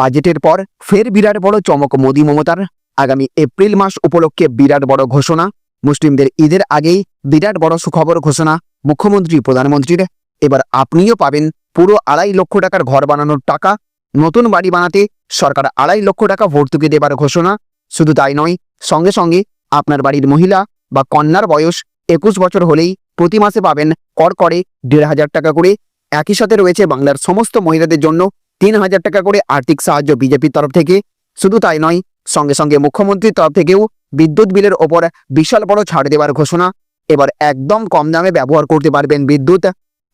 বাজেটের পর ফের বিরাট বড় চমক মোদী মমতার। আগামী এপ্রিল মাস উপলক্ষে বিরাট বড় ঘোষণা। মুসলিমদের ঈদের আগেই বিরাট বড় সুখবর ঘোষণা মুখ্যমন্ত্রী, প্রধানমন্ত্রীর। এবার আপনিও পাবেন পুরো আড়াই লক্ষ টাকার ঘর বানানোর টাকা। নতুন বাড়ি বানাতে সরকার আড়াই লক্ষ টাকা ভর্তুকি দেবার ঘোষণা। শুধু তাই নয়, সঙ্গে সঙ্গে আপনার বাড়ির মহিলা বা কন্যার বয়স একুশ বছর হলেই প্রতি মাসে পাবেন কর করে দেড় হাজার টাকা করে। একই সাথে রয়েছে বাংলার সমস্ত মহিলাদের জন্য তিন হাজার টাকা করে আর্থিক সাহায্য বিজেপির তরফ থেকে। শুধু তাই নয়, সঙ্গে সঙ্গে মুখ্যমন্ত্রীর তরফ থেকেও বিদ্যুৎ বিলের ওপর বিশাল বড় ছাড় দেওয়ার ঘোষণা। এবার একদম কম দামে ব্যবহার করতে পারবেন বিদ্যুৎ।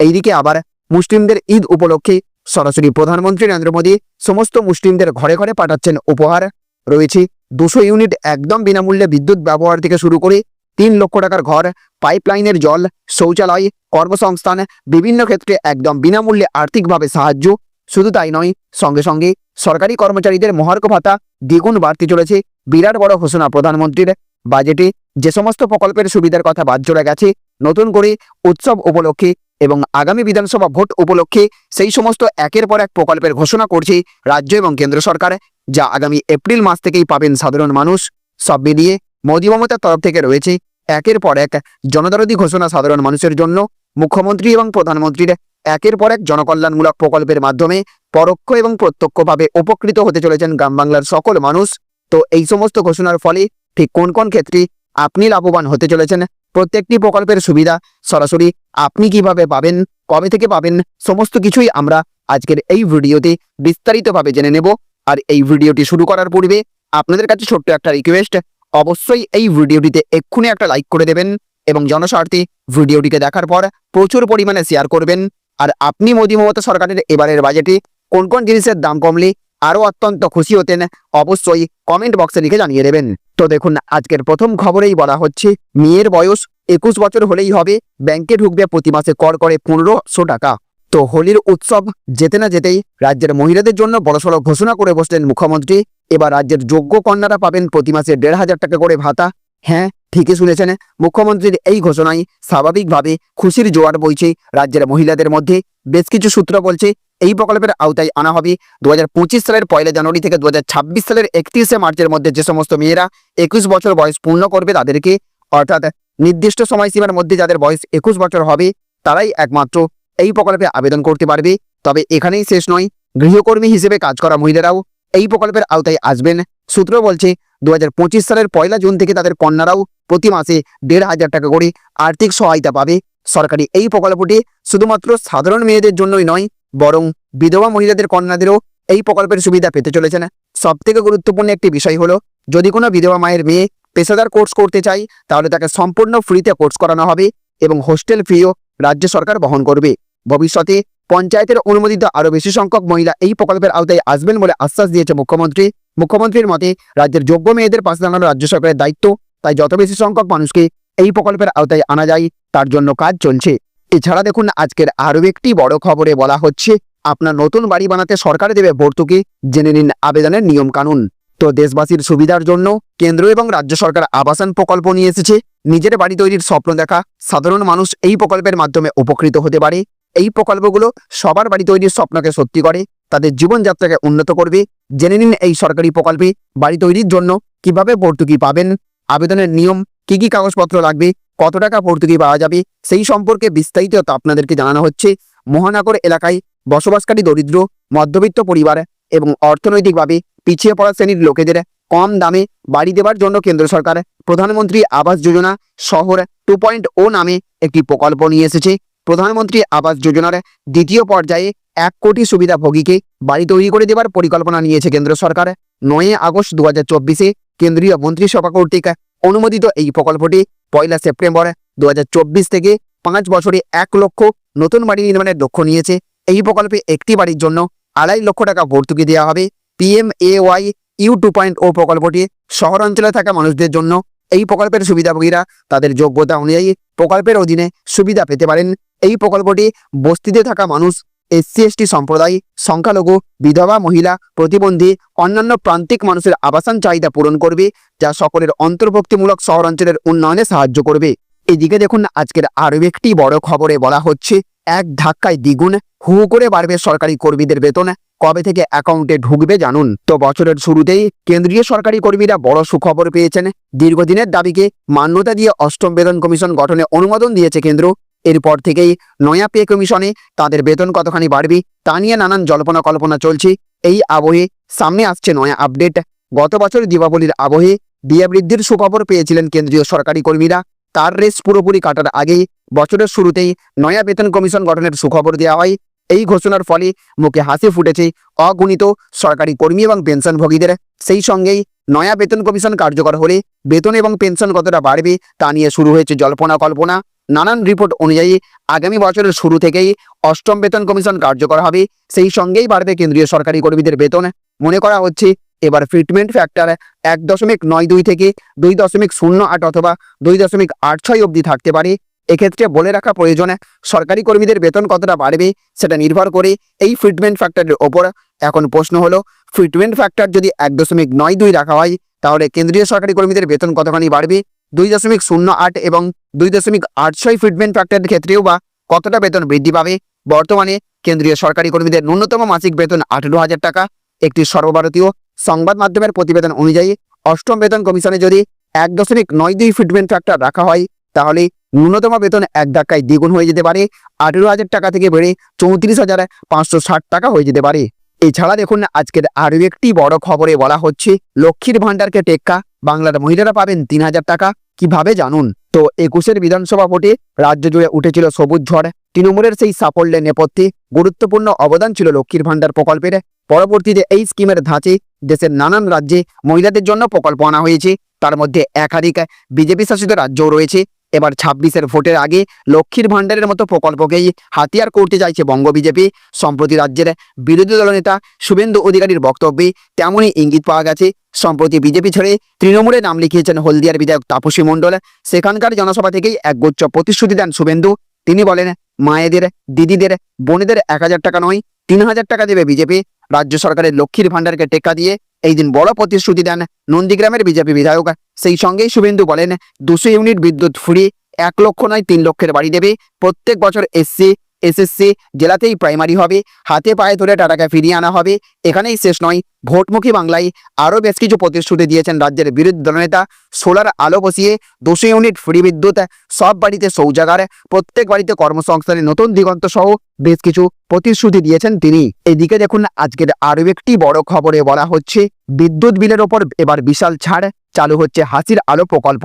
এইদিকে আবার মুসলিমদের ঈদ উপলক্ষে সরাসরি প্রধানমন্ত্রী নরেন্দ্র মোদী সমস্ত মুসলিমদের ঘরে ঘরে পাঠাচ্ছেন উপহার। রয়েছে দুশো ইউনিট একদম বিনামূল্যে বিদ্যুৎ ব্যবহার থেকে শুরু করে তিন লক্ষ টাকার ঘর, পাইপলাইনের জল, শৌচালয়, কর্মসংস্থান, বিভিন্ন ক্ষেত্রে একদম বিনামূল্যে আর্থিকভাবে সাহায্য শুধু তাই নয়, সঙ্গে সঙ্গে সরকারি কর্মচারীদের মহার্ঘ ভাতা দ্বিগুণ বাড়তে চলেছে। বিরাট বড় ঘোষণা প্রধানমন্ত্রীর। বাজেটে যে সমস্ত প্রকল্পের সুবিধার কথা বাদ চলে গেছে, নতুন করে উৎসব উপলক্ষে এবং আগামী বিধানসভা ভোট উপলক্ষে সেই সমস্ত একের পর এক প্রকল্পের ঘোষণা করছে রাজ্য এবং কেন্দ্র সরকার, যা আগামী এপ্রিল মাস থেকেই পাবেন সাধারণ মানুষ। সব মিলিয়ে মোদী মমতার তরফ থেকে রয়েছে একের পর এক জনদরদি ঘোষণা সাধারণ মানুষের জন্য। মুখ্যমন্ত্রী এবং প্রধানমন্ত্রীর একের পর এক জনকল্যাণমূলক প্রকল্পের মাধ্যমে পরোক্ষ এবং প্রত্যক্ষভাবে উপকৃত হতে চলেছেন গ্রাম বাংলার সকল মানুষ। তো এই সমস্ত ঘোষণার ফলে ঠিক কোন কোন ক্ষেত্রে আপনি লাভবান হতে চলেছেন? প্রত্যেকটি প্রকল্পের সুবিধা সরাসরি আপনি কীভাবে পাবেন, কবে থেকে পাবেন, সমস্ত কিছুই আমরা আজকের এই ভিডিওতে বিস্তারিতভাবে জেনে নেব। আর এই ভিডিওটি শুরু করার পূর্বে আপনাদের কাছে ছোট্ট একটা রিকোয়েস্ট অবশ্যই এই ভিডিওটিতে এক্ষুনি একটা লাইক করে দেবেন এবং জনস্বার্থে ভিডিওটিকে দেখার পর প্রচুর পরিমাণে শেয়ার করবেন। আর আপনি মোদী মমতা সরকারের এবারের বাজেটে কোন কোন জিনিসের দাম কমলে আরও অত্যন্ত খুশি হতেন, অবশ্যই কমেন্ট বক্সে লিখে জানিয়ে দেবেন। তো দেখুন, আজকের প্রথম খবরেই বলা হচ্ছে, মেয়ের বয়স একুশ বছর হলেই হবে, ব্যাংকে ঢুকবে প্রতি মাসে কর করে পনেরোশো টাকা। তো হোলির উৎসব যেতে না যেতেই রাজ্যের মহিলাদের জন্য বড়সড় ঘোষণা করে বসলেন মুখ্যমন্ত্রী। এবার রাজ্যের যোগ্য কন্যারা পাবেন প্রতি মাসে দেড় হাজার টাকা করে ভাতা। হ্যাঁ ঠিকই শুনেছেন। মুখ্যমন্ত্রীর এই ঘোষণায় স্বাভাবিকভাবে খুশির জোয়ার বইছে রাজ্যের মহিলাদের মধ্যে। বেশ কিছু সূত্র বলছে, এই প্রকল্পের আওতায় আনা হবে দু হাজার পঁচিশ সালের পয়লা জানুয়ারি থেকে দু হাজার ছাব্বিশ সালের একত্রিশে মার্চের মধ্যে যে সমস্ত মেয়েরা একুশ বছর বয়স পূর্ণ করবে তাদেরকে, অর্থাৎ নির্দিষ্ট সময়সীমার মধ্যে যাদের বয়স একুশ বছর হবে, তারাই একমাত্র এই প্রকল্পে আবেদন করতে পারবে। তবে এখানেই শেষ নয়, গৃহকর্মী হিসেবে কাজ করা মহিলারাও এই প্রকল্পের আওতায় আসবেন। সূত্র বলছে দু হাজার পঁচিশ সালের পয়লা জুন থেকে তাদের কন্যারাও প্রতি মাসে দেড় হাজার টাকা করে আর্থিক সহায়তা পাবে। সরকারি এই প্রকল্পটি শুধুমাত্র সাধারণ মেয়েদের জন্যই নয়, বরং বিধবা মহিলাদের কন্যাদেরও এই প্রকল্পের সুবিধা পেতে চলেছেন সব থেকে গুরুত্বপূর্ণ একটি বিষয় হলো, যদি কোনো বিধবা মায়ের মেয়ে পেশাদার কোর্স করতে চায়, তাহলে তাকে সম্পূর্ণ ফ্রিতে কোর্স করানো হবে এবং হোস্টেল ফিও রাজ্য সরকার বহন করবে। ভবিষ্যতে পঞ্চায়েতের অনুমোদিত আরও বেশি সংখ্যক মহিলা এই প্রকল্পের আওতায় আসবেন বলে আশ্বাস দিয়েছে মুখ্যমন্ত্রী। মুখ্যমন্ত্রীর মতে, রাজ্যের যোগ্য মেয়েদের পাশে দাঁড়ানো রাজ্য সরকারের দায়িত্ব, তাই যত বেশি সংখ্যক মানুষকে এই প্রকল্পের আওতায় আনা যায়, তার জন্য কাজ চলছে। এছাড়া দেখুন, আজকের আরও একটি বড় খবরে বলা হচ্ছে, আপনার নতুন বাড়ি বানাতে সরকার দেবে ভর্তুকি, জেনে নিন আবেদনের নিয়ম কানুন তো দেশবাসীর সুবিধার জন্য কেন্দ্র এবং রাজ্য সরকার আবাসন প্রকল্প নিয়ে এসেছে। নিজের বাড়ি তৈরির স্বপ্ন দেখা, সাধারণ মানুষ এই প্রকল্পের মাধ্যমে উপকৃত হতে পারে। এই প্রকল্পগুলো সবার বাড়ি তৈরির স্বপ্নকে সত্যি করে তাদের জীবনযাত্রাকে উন্নত করবে। জেনে নিন এই সরকারি প্রকল্পে বাড়ি তৈরির জন্য কীভাবে ভর্তুকি পাবেন, আবেদনের নিয়ম, কি কি কাগজপত্র লাগবে, কত টাকা ভর্তুকি পাওয়া যাবে, সেই সম্পর্কে বিস্তারিত তা আপনাদেরকে জানানো হচ্ছে মহানগর এলাকায় বসবাসকারী দরিদ্র, মধ্যবিত্ত পরিবার এবং অর্থনৈতিকভাবে পিছিয়ে পড়া শ্রেণির লোকেদের কম দামে বাড়ি দেওয়ার জন্য কেন্দ্র সরকার প্রধানমন্ত্রী আবাস যোজনা শহর টু পয়েন্ট ও নামে একটি প্রকল্প নিয়ে এসেছে। প্রধানমন্ত্রী আবাস যোজনার দ্বিতীয় পর্যায়ে এক কোটি সুবিধাভোগীকে বাড়ি তৈরি করে দেওয়ার পরিকল্পনা নিয়েছে কেন্দ্র সরকার। নয় আগস্ট দু হাজার চব্বিশে কেন্দ্রীয় মন্ত্রিসভা কর্তৃক অনুমোদিত এই প্রকল্পটি পয়লা সেপ্টেম্বর দু হাজার চব্বিশ থেকে পাঁচ বছরে এক লক্ষ নতুন বাড়ি নির্মাণের লক্ষ্য নিয়েছে। এই প্রকল্পে একটি বাড়ির জন্য আড়াই লক্ষ টাকা ভর্তুকি দেওয়া হবে। PM A Y U two point o প্রকল্পটি শহরাঞ্চলে থাকা মানুষদের জন্য এই প্রকল্পের সুবিধাভোগীরা তাদের যোগ্যতা অনুযায়ী প্রকল্পের অধীনে সুবিধা পেতে পারেন। এই প্রকল্পটি বস্তিতে থাকা মানুষ এসসি এসটি সম্প্রদায়, সংখ্যালঘু, বিধবা, মহিলা, প্রতিবন্ধী, অন্যান্য প্রান্তিক মানুষের আবাসন চাহিদা পূরণ করবে, যা সকলের অন্তর্ভুক্তিমূলক শহরাঞ্চলের উন্নয়নে সাহায্য করবে। এদিকে দেখুন, আজকের আরও একটি বড় খবরে বলা হচ্ছে, এক ধাক্কায় দ্বিগুণ হু করে বাড়বে সরকারি কর্মীদের বেতন। কবে থেকে অ্যাকাউন্টে ঢুকবে জানুন। তো বছরের শুরুতেই কেন্দ্রীয় সরকারি কর্মীরা বড় সুখবর পেয়েছেন। দীর্ঘদিনের দাবিকে মান্যতা দিয়ে অষ্টম বেতন কমিশন গঠনে অনুমোদন দিয়েছে কেন্দ্র। এরপর থেকেই নয়া পে কমিশনে তাদের বেতন কতখানি বাড়বে তা নিয়ে নানান জল্পনা কল্পনা চলছে। এই আবহে সামনে আসছে নয়া আপডেট। গত বছর দীপাবলির আবহে বিয়ে বৃদ্ধির সুখবর পেয়েছিলেন কেন্দ্রীয় সরকারি কর্মীরা। তার রেস পুরোপুরি কাটার আগেই বছরের শুরুতেই নয়া বেতন কমিশন গঠনের সুখবর দেওয়া হয়। এই ঘোষণার ফলে মুখে হাসি ফুটেছে অগণিত সরকারি কর্মী এবং পেনশনভোগীদের। সেই সঙ্গেই নয়া বেতন কমিশন কার্যকর হলে বেতন এবং পেনশন কতটা বাড়বে তা নিয়ে শুরু হয়েছে জল্পনা কল্পনা। নানান রিপোর্ট অনুযায়ী আগামী বছরের শুরু থেকেই অষ্টম বেতন কমিশন কার্যকর হবে। সেই সঙ্গেই বাড়বে কেন্দ্রীয় সরকারি কর্মীদের বেতন। মনে করা হচ্ছে, এবার ফিটমেন্ট ফ্যাক্টর এক দশমিক নয় দুই থেকে দুই দশমিক শূন্য আট অথবা দুই দশমিক আট ছয় অবধি থাকতে পারে। এক্ষেত্রে বলে রাখা প্রয়োজন, সরকারি কর্মীদের বেতন কতটা বাড়বে সেটা নির্ভর করে এই ফিটমেন্ট ফ্যাক্টরের ওপর। এখন প্রশ্ন হলো ফিটমেন্ট ফ্যাক্টর যদি এক দশমিক নয় দুই রাখা হয় তাহলে কেন্দ্রীয় সরকারি কর্মীদের বেতন কতখানি বাড়বে? দুই দশমিক শূন্য আট এবং দুই দশমিক আট ছয় ফিটমেন্ট ফ্যাক্টরের ক্ষেত্রেও বা কতটা বেতন বৃদ্ধি পাবে? বর্তমানে কেন্দ্রীয় সরকারি কর্মীদের ন্যূনতম মাসিক বেতন আঠেরো হাজার টাকা। একটি সর্বভারতীয় সংবাদ মাধ্যমের প্রতিবেদন অনুযায়ী অষ্টম বেতন কমিশনে যদি এক দশমিক নয় দুই ফিটমেন্ট ফ্যাক্টর রাখা হয়, তাহলে ন্যূনতম বেতন এক ধাক্কায় দ্বিগুণ হয়ে যেতে পারে। আঠেরো হাজার টাকা থেকে বেড়ে চৌত্রিশ হাজার পাঁচশো ষাট টাকা হয়ে যেতে পারে। এছাড়া দেখুন, আজকের আরও একটি বড় খবরে বলা হচ্ছে, লক্ষ্মীর ভাণ্ডারকে টেক্কা, বাংলার মহিলারা পাবেন তিন হাজার টাকা। কীভাবে জানুন? তো একুশের বিধানসভা ভোটে রাজ্য জুড়ে উঠেছিল সবুজ ঝড়। তৃণমূলের সেই সাফল্যের নেপথ্যে গুরুত্বপূর্ণ অবদান ছিল লক্ষ্মীর ভাণ্ডার প্রকল্পের। পরবর্তীতে এই স্কিমের ধাঁচে দেশের নানান রাজ্যে মহিলাদের জন্য প্রকল্প আনা হয়েছে। তার মধ্যে একাধিক বিজেপি শাসিত রাজ্যও রয়েছে। এবার ছাব্বিশের ভোটের আগে লক্ষ্মীর ভাণ্ডারের মতো প্রকল্পকেই হাতিয়ার করতে চাইছে বঙ্গ বিজেপি। সম্প্রতি রাজ্যের বিরোধী দলনেতা শুভেন্দু অধিকারীর বক্তব্যে তেমনই ইঙ্গিত পাওয়া গেছে। সম্প্রতি বিজেপি ছেড়ে তৃণমূলে নাম লিখিয়েছেন হলদিয়ার বিধায়ক তাপসী মণ্ডল। সেখানকার জনসভা থেকেই একগুচ্ছ প্রতিশ্রুতি দেন শুভেন্দু। তিনি বলেন, মায়েদের, দিদিদের, বোনেদের এক হাজার টাকা নয়, তিন হাজার টাকা দেবে বিজেপি। রাজ্য সরকারের লক্ষ্মীর ভাণ্ডারকে টেক্কা দিয়ে এই দিন বড় প্রতিশ্রুতি দেন নন্দীগ্রামের বিজেপি বিধায়ক। সেই সঙ্গেই শুভেন্দু বলেন, দুশো ইউনিট বিদ্যুৎ ফ্রি, এক লক্ষ নয়, তিন লক্ষের বাড়ি দেবে। প্রত্যেক বছর এসসি এসএসসি জেলাতেই প্রাইমারি হবে। হাতে পায়ে ধরে টাটাকে ফিরিয়ে আনা হবে। এখানেই শেষ নয়। ভোটমুখী বাংলায় আরও বেশ কিছু প্রতিশ্রুতি দিয়েছেন রাজ্যের বিরোধী দলনেতা। সোলার আলো বসিয়ে দুশো ইউনিট ফ্রি বিদ্যুৎ, সব বাড়িতে শৌচাগার প্রত্যেক বাড়িতে কর্মসংস্থানের নতুন দিগন্ত সহ বেশ কিছু প্রতিশ্রুতি দিয়েছেন তিনি। এদিকে দেখুন, আজকের আরও একটি বড় খবরে বলা হচ্ছে, বিদ্যুৎ বিলের ওপর এবার বিশাল ছাড়, চালু হচ্ছে হাসির আলো প্রকল্প।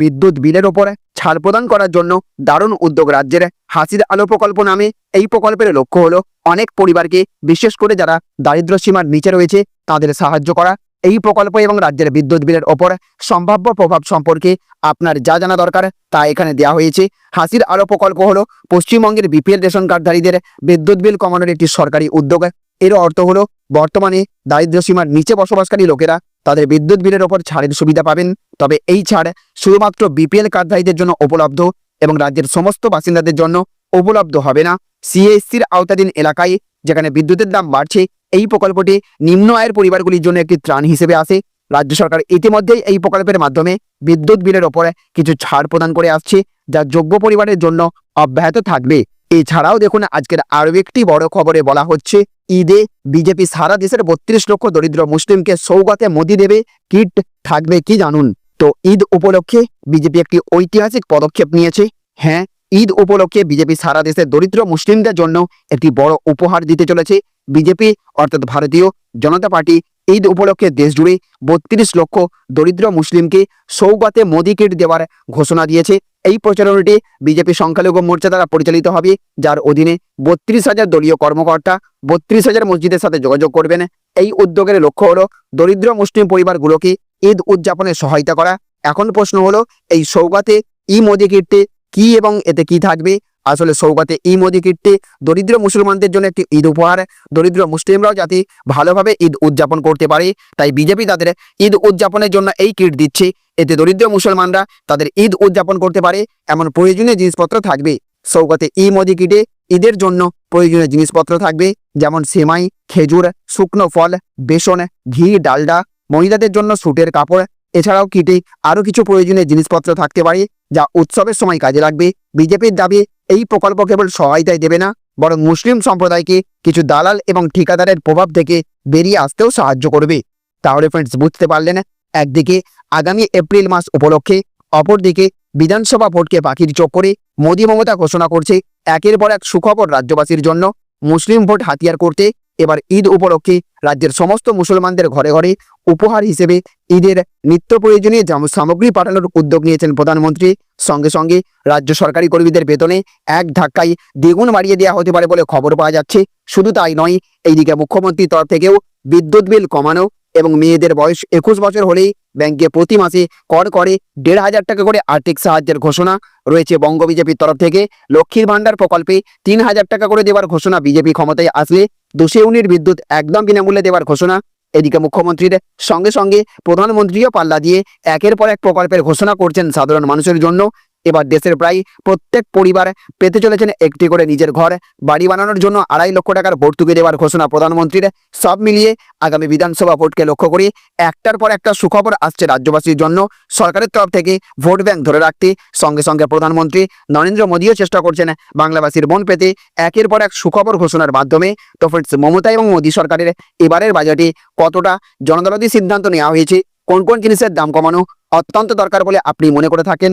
বিদ্যুৎ বিলের ওপর ছাড় প্রদান করার জন্য দারুণ উদ্যোগ রাজ্যের হাসির আলো প্রকল্প নামে এই প্রকল্পের লক্ষ্য হলো অনেক পরিবারকে, বিশেষ করে যারা দারিদ্র সীমার নিচে রয়েছে, তাদের সাহায্য করা। এই প্রকল্প এবং রাজ্যের বিদ্যুৎ বিলের ওপর সম্ভাব্য প্রভাব সম্পর্কে আপনার যা জানা দরকার তা এখানে দেওয়া হয়েছে। হাসির আলো প্রকল্প হলো পশ্চিমবঙ্গের বিপিএল রেশন কার্ডধারীদের বিদ্যুৎ বিল কমানোর একটি সরকারি উদ্যোগ। এর অর্থ হলো বর্তমানে দারিদ্র সীমার নিচে বসবাসকারী লোকেরা তাদের বিদ্যুৎ বিলের ওপর ছাড়ের সুবিধা পাবেন। তবে এই ছাড় শুধুমাত্র বিপিএল কার্ডধারীদের জন্য উপলব্ধ এবং রাজ্যের সমস্ত বাসিন্দাদের জন্য উপলব্ধ হবে না। সিএসসির আওতাধীন এলাকায় যেখানে বিদ্যুতের দাম বাড়ছে, এই প্রকল্পটি নিম্ন আয়ের পরিবারগুলির জন্য একটি ত্রাণ হিসেবে আসে। রাজ্য সরকার ইতিমধ্যেই এই প্রকল্পের মাধ্যমে বিদ্যুৎ বিলের ওপরে কিছু ছাড় প্রদান করে আসছে, যা যোগ্য পরিবারের জন্য অব্যাহত থাকবে। এছাড়াও দেখুন, আজকের আরও একটি বড় খবরে বলা হচ্ছে, ঈদে বিজেপি সারা দেশের বত্রিশ লক্ষ দরিদ্র মুসলিমকে সৌগাতে মোদি দেবে, কিট থাকবে কি জানুন? তো ঈদ উপলক্ষে বিজেপি একটি ঐতিহাসিক পদক্ষেপ নিয়েছে। হ্যাঁ ঈদ উপলক্ষে বিজেপি সারা দেশের দরিদ্র মুসলিমদের জন্য একটি বড় উপহার দিতে চলেছে বিজেপি, অর্থাৎ ভারতীয় জনতা পার্টি। ঈদ উপলক্ষে দেশ জুড়ে বত্রিশ লক্ষ দরিদ্র মুসলিমকে সৌগাতে মোদি কিট দেওয়ার ঘোষণা দিয়েছে। এই প্রচারণাটি বিজেপি সংখ্যালঘু মোর্চা দ্বারা পরিচালিত হবে, যার অধীনে বত্রিশ হাজার দলীয় কর্মকর্তা বত্রিশ হাজার মসজিদের সাথে যোগাযোগ করবেন। এই উদ্যোগের লক্ষ্য হলো দরিদ্র মুসলিম পরিবারগুলোকে ঈদ উদযাপনে সহায়তা করা। এখন প্রশ্ন হলো, এই সৌগাতে ই মোদি কীর্তি কি এবং এতে কি থাকবে? আসলে সৌগাতে ই মোদি কিটটি দরিদ্র মুসলমানদের জন্য একটি ঈদ উপহার। দরিদ্র মুসলিমরাও যাতে ভালোভাবে ঈদ উদযাপন করতে পারে। তাই বিজেপি তাদের ঈদ উদযাপনের জন্য এই কিট দিচ্ছে। এতে দরিদ্র মুসলমানরা তাদের ঈদ উদযাপন করতে পারে। এমন প্রয়োজনীয় জিনিসপত্র থাকবে। সৌগাতে ই মোদি কিটে ঈদের জন্য প্রয়োজনীয় জিনিসপত্র থাকবে। যেমন সেমাই, খেজুর, শুকনো ফল, বেসন, ঘি, ডালডা। মহিলাদের জন্য স্যুটের কাপড় এছাড়াও কিটে আরও কিছু প্রয়োজনীয় জিনিসপত্র থাকতে পারে, যা উৎসবের সময় কাজে লাগবে। বিজেপির দাবি, এই প্রকল্প কেবল সহায়তায় দেবে না, বরং মুসলিম সম্প্রদায়কে কিছু দালাল এবং ঠিকাদারের প্রভাব থেকে বেরিয়ে আসতেও সাহায্য করবে। তাহলে ফ্রেন্ডস বুঝতে পারলেন? একদিকে আগামী এপ্রিল মাস উপলক্ষে, অপরদিকে বিধানসভা ভোটকে পাখির চোখ করে মোদী মমতা ঘোষণা করছে একের পর এক সুখবর রাজ্যবাসীর জন্য। মুসলিম ভোট হাতিয়ার করতে এবার ঈদ উপলক্ষে রাজ্যের সমস্ত মুসলমানদের ঘরে ঘরে উপহার হিসেবে ঈদের নিত্য প্রয়োজনীয় সামগ্রী পাঠানোর উদ্যোগ নিয়েছেন প্রধানমন্ত্রী। সঙ্গে সঙ্গে রাজ্য সরকারি কর্মীদের বেতনে এক ধাক্কায় দ্বিগুণ বাড়িয়ে দেওয়া হতে পারে বলে খবর পাওয়া যাচ্ছে। শুধু তাই নয়, এইদিকে মুখ্যমন্ত্রীর তরফ থেকেও বিদ্যুৎ বিল কমানো এবং মেয়েদের বয়স একুশ বছর হলেই ব্যাংকে প্রতি মাসে কর করে দেড় হাজার টাকা করে আর্থিক সাহায্যের ঘোষণা রয়েছে বঙ্গ বিজেপির তরফ থেকে। লক্ষ্মীর ভাণ্ডার প্রকল্পে তিন হাজার টাকা করে দেওয়ার ঘোষণা বিজেপি ক্ষমতায় আসলে দুশো ইউনিট বিদ্যুৎ একদম বিনামূল্যে দেওয়ার ঘোষণা এদিকে মুখ্যমন্ত্রীর সঙ্গে সঙ্গে প্রধানমন্ত্রীও পাল্লা দিয়ে একের পর এক প্রকল্পের ঘোষণা করছেন সাধারণ মানুষের জন্য। এবার দেশের প্রায় প্রত্যেক পরিবার পেতে চলেছেন একটি করে নিজের ঘর, বাড়ি বানানোর জন্য আড়াই লক্ষ টাকার ভর্তুকি দেওয়ার ঘোষণা প্রধানমন্ত্রীর। সব মিলিয়ে আগামী বিধানসভা ভোটকে লক্ষ্য করে একটার পর একটা সুখবর আসছে রাজ্যবাসীর জন্য। সরকারের তরফ থেকে ভোট ব্যাংক ধরে রাখতে সঙ্গে সঙ্গে প্রধানমন্ত্রী নরেন্দ্র মোদীও চেষ্টা করছেন বাংলাবাসীর মন পেতে। একের পর এক সুখবর ঘোষণার মাধ্যমে তো ফ্রেন্ডস মমতা এবং মোদী সরকারের এবারের বাজেটে কতটা জনদরদী সিদ্ধান্ত নেওয়া হয়েছে, কোন কোন জিনিসের দাম কমানো অত্যন্ত দরকার বলে আপনি মনে করে থাকেন?